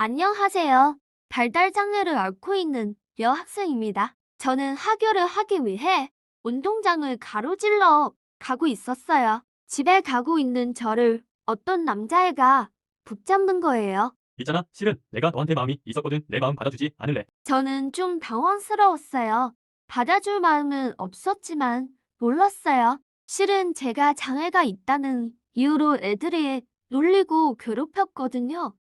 안녕하세요. 발달 장애를 앓고 있는 여학생입니다. 저는 하교를 하기 위해 운동장을 가로질러 가고 있었어요. 집에 가고 있는 저를 어떤 남자애가 붙잡는 거예요. 있잖아, 실은 내가 너한테 마음이 있었거든. 내 마음 받아주지 않을래. 저는 좀 당황스러웠어요. 받아줄 마음은 없었지만 몰랐어요. 실은 제가 장애가 있다는 이유로 애들이 놀리고 괴롭혔거든요.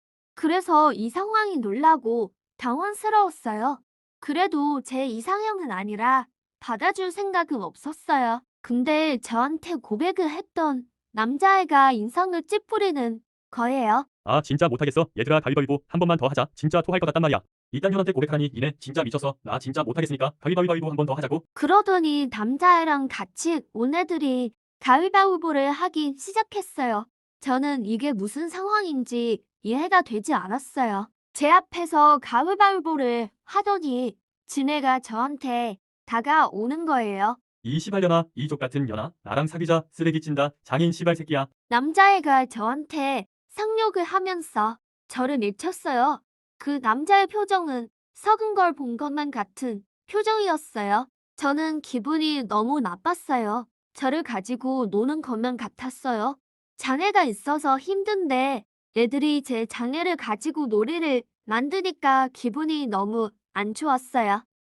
그래서 이 상황이 놀라고 당황스러웠어요. 그래도 제 이상형은 아니라 받아줄 생각은 없었어요. 근데 저한테 고백을 했던 남자애가 인상을 찌푸리는 거예요. 아, 진짜 못하겠어. 얘들아, 가위바위보 한 번만 더 하자. 진짜 토할 것 같단 말이야. 이딴 년한테 고백하니 니네 진짜 미쳐서 나 진짜 못하겠으니까 가위바위보 한 번 더 하자고. 그러더니 남자애랑 같이 온 애들이 가위바위보를 하기 시작했어요. 저는 이게 무슨 상황인지 이해가 되지 않았어요. 제 앞에서 가위바위보를 하더니 지네가 저한테 다가오는 거예요. 이 시발년아, 이족 같은 년아, 나랑 사귀자. 쓰레기 찐다. 장인 시발 새끼야. 남자애가 저한테 상욕을 하면서 저를 밀쳤어요. 그 남자의 표정은 썩은 걸 본 것만 같은 표정이었어요. 저는 기분이 너무 나빴어요. 저를 가지고 노는 것만 같았어요. 장애가 있어서 힘든데 애들이 제 장애를 가지고 놀이를 만드니까 기분이 너무 안 좋았어요.